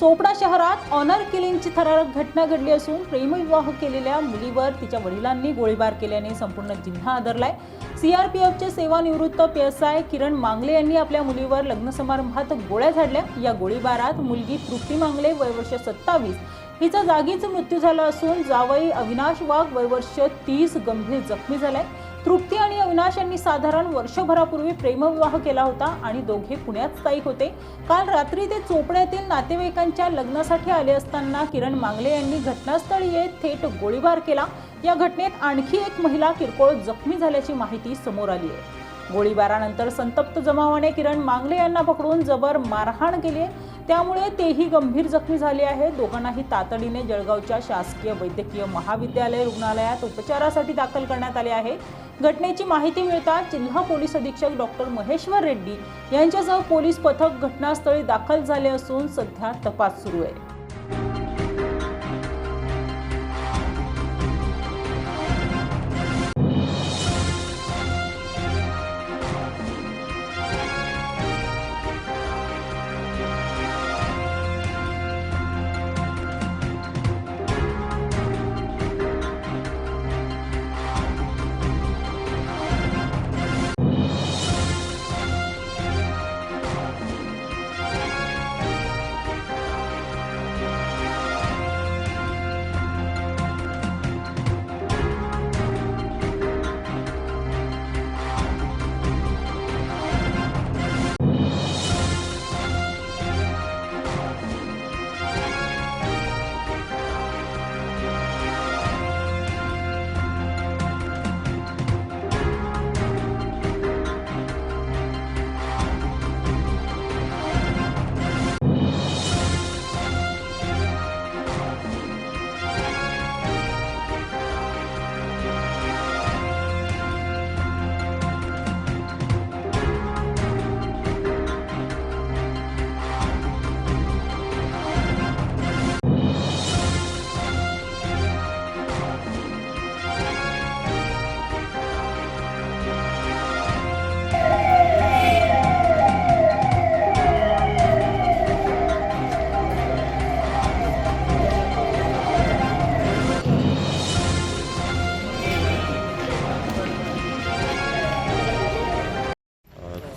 चोपडा शहरात ऑनर किलिंगची थरारक घटना घडली असून प्रेमविवाह केलेल्या मुलीवर तिच्या वडिलांनी गोळीबार केल्याने संपूर्ण जिल्हा आदरलाय. सीआरपीएफचे सेवानिवृत्त पीएसआय किरण मांगले यांनी आपल्या मुलीवर लग्न समारंभात गोळ्या झाडल्या. या गोळीबारात मुलगी तृप्ती मांगले वयवर्ष सत्तावीस. हिचा जागीच मृत्यू झाला असून जावई अविनाश वाघ वयवर्ष तीस गंभीर जखमी झालाय. तृप्ती आणि अविनाश यांनी साधारण वर्षभरापूर्वी प्रेमविवाह केला होता आणि दोघे पुण्यात स्थायिक होते. काल रात्री ते चोपड्यातील नातेवाईकांच्या लग्नासाठी आले असताना किरण मांगले यांनी घटनास्थळी येत थेट गोळीबार केला. या घटनेत आणखी एक महिला किरकोळ जखमी झाल्याची माहिती समोर आली आहे. गोळीबारानंतर संतप्त जमावाने किरण मांगले यांना पकडून जबर मारहाण केली आहे. त्यामुळे तेही गंभीर जखमी झाले आहेत. दोघांनाही तातडीने जळगावच्या शासकीय वैद्यकीय महाविद्यालय रुग्णालयात उपचारासाठी दाखल करण्यात आले आहे. घटनेची माहिती मिळताच जिल्हा पोलीस अधीक्षक डॉक्टर महेश्वर रेड्डी यांच्यासह पोलीस पथक घटनास्थळी दाखल झाले असून सध्या तपास सुरू आहे.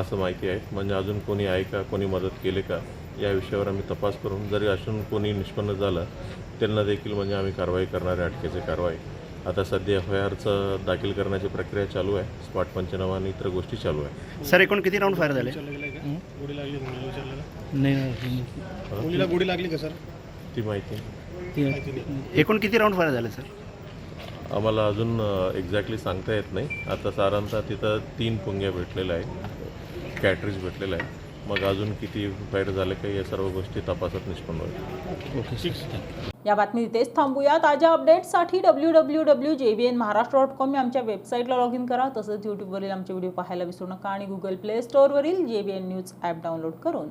असं माहिती आहे. म्हणजे अजून कोणी आहे का कोणी मदत केली का या विषयावर आम्ही तपास करून जरी असून कोणी निष्पन्न झालं त्यांना देखील म्हणजे आम्ही कारवाई करणार आहे अटकेची कारवाई. आता सध्या एफ आय आरचं दाखल करण्याची प्रक्रिया चालू आहे. स्पॉट पंचनामा आणि इतर गोष्टी चालू आहे. सर एकूण किती राऊंड फायर झाले? नाही लागली का सर? ती माहिती. एकूण किती राऊंड फायर झाले सर? आम्हाला अजून एक्झॅक्टली सांगता येत नाही. आता साधारणतः तिथं तीन पुंग्या भेटलेल्या आहे कॅटरीज भेटलेलं आहे मग अजून किती फायर झाले काही या सर्व गोष्टी तपासात निष्पन्न होईल. ओके ठीक या बातमी इथेच थांबूया ताज्या अपडेट्ससाठी W W W J B N Maharashtra dot com या आमच्या वेबसाईटला लॉग इन करा. तसंच यूट्यूबवरील आमचे व्हिडिओ पाहायला विसरू नका आणि Google play स्टोअरवरील J B N news app download करून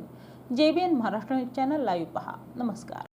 J B N Maharashtra news channel live पहा. नमस्कार.